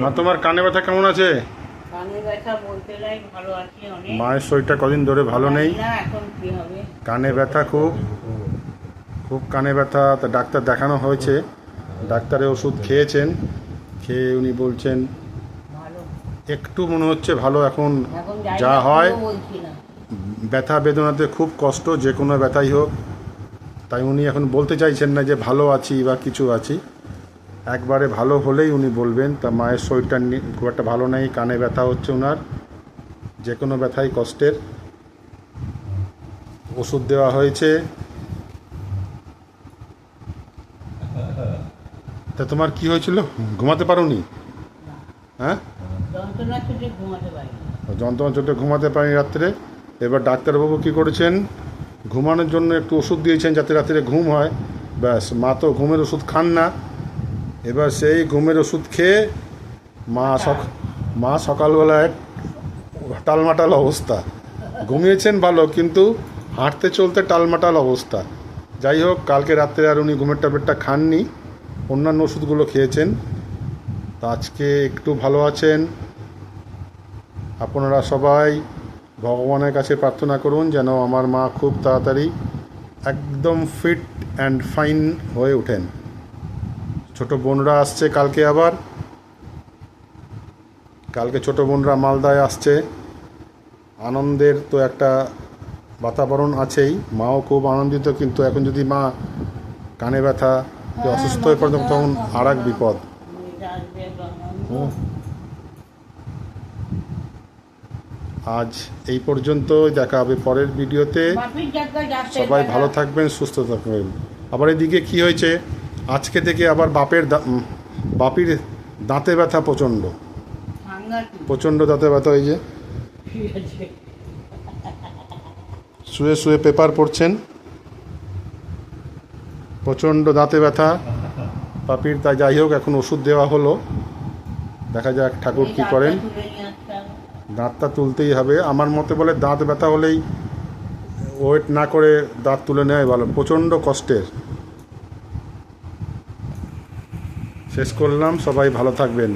মা তোমার কানে ব্যথা কেমন আছে? কানে ব্যথা বলতে নাই ভালো আছে অনেক। মায়ের শরীরটা কদিন ধরে ভালো নেই? জানি না এখন কি হবে। কানে ব্যথা খুব। খুব কানে ব্যথা। তা ডাক্তার দেখানো হয়েছে। ডাক্তারে ওষুধ খেয়েছেন। খেয়ে উনি বলছেন একটু মনে হচ্ছে ভালো এখন যা হয়। ব্যথা বেদনাতে খুব কষ্ট যে কোনো ব্যথাই হোক। তাই উনি এখন বলতে চাইছেন না যে ভালো আছি বা কিছু আছি। একবারে ভালো হলেই উনি বলবেন, তা মায়ের শরীরটা খুব একটা ভালো নেই, কানে ব্যথা হচ্ছে ওনার যে কোনো ব্যথাই কষ্টের। ওষুধ দেওয়া হয়েছে। তা তোমার কি হয়েছিল? ঘুমাতে পারোনি? হ্যাঁ? যন্ত্রণা চোটে ঘুমাতে পারিনি রাত্রে। এবার ডাক্তারবাবু কী করেছেন? ঘুমানোর জন্য একটু ওষুধ দিয়েছেন যাতে রাত্রে ঘুম হয়। ব্যাস, মা তো ঘুমের ওষুধ খান না। এবার সেই ঘুমের ওষুধ খেয়ে মা সক, মা সকালবেলায় টালমাটাল অবস্থা। ঘুমিয়েছেন ভালো, কিন্তু হাঁটতে চলতে টালমাটাল অবস্থা। যাই হোক, কালকে রাত্রে আর উনি ঘুমের ট্যাবলেটটা খাননি। অন্যান্য ওষুধগুলো খেয়েছেন। তা আজকে একটু ভালো আছেন। আপনারা সবাই ভগবানের কাছে প্রার্থনা করুন যেন আমার মা খুব তাড়াতাড়ি একদম ফিট অ্যান্ড ফাইন হয়ে ওঠেন। ছোট বোনরা আসছে কালকে আবার। কালকে ছোট বোনরা মালদায় আসছে। আনন্দের তো একটা বাতাবরণ আছেই। মাও খুব আনন্দিত কিন্তু এখন যদি মা কানে ব্যথা অসুস্থ হয়ে পড়ে তখন আর এক বিপদ। আজ এই পর্যন্ত দেখা হবে পরের ভিডিওতে। সবাই ভালো থাকবেন সুস্থ থাকবেন। আবার এদিকে কি হয়েছে? আজকে থেকে আবার বাপের বাপির দাঁতে ব্যথা প্রচণ্ড। প্রচণ্ড দাঁতে ব্যথা ঠিক আছে শুয়ে শুয়ে পেপার পড়ছেন। প্রচণ্ড দাঁতে ব্যথা। পাপির তাই যাই হোক এখন ওষুধ দেওয়া হলো। দেখা যাক ঠাকুর কি করেন। এই। দাঁতটা তুলতেই হবে। আমার মতে বলে দাঁত ব্যথা হলেই ওয়েট না করে দাঁত তুলে নেওয়াই ভালো। প্রচণ্ড কষ্টের। শেষ করলাম সবাই ভালো থাকবেন।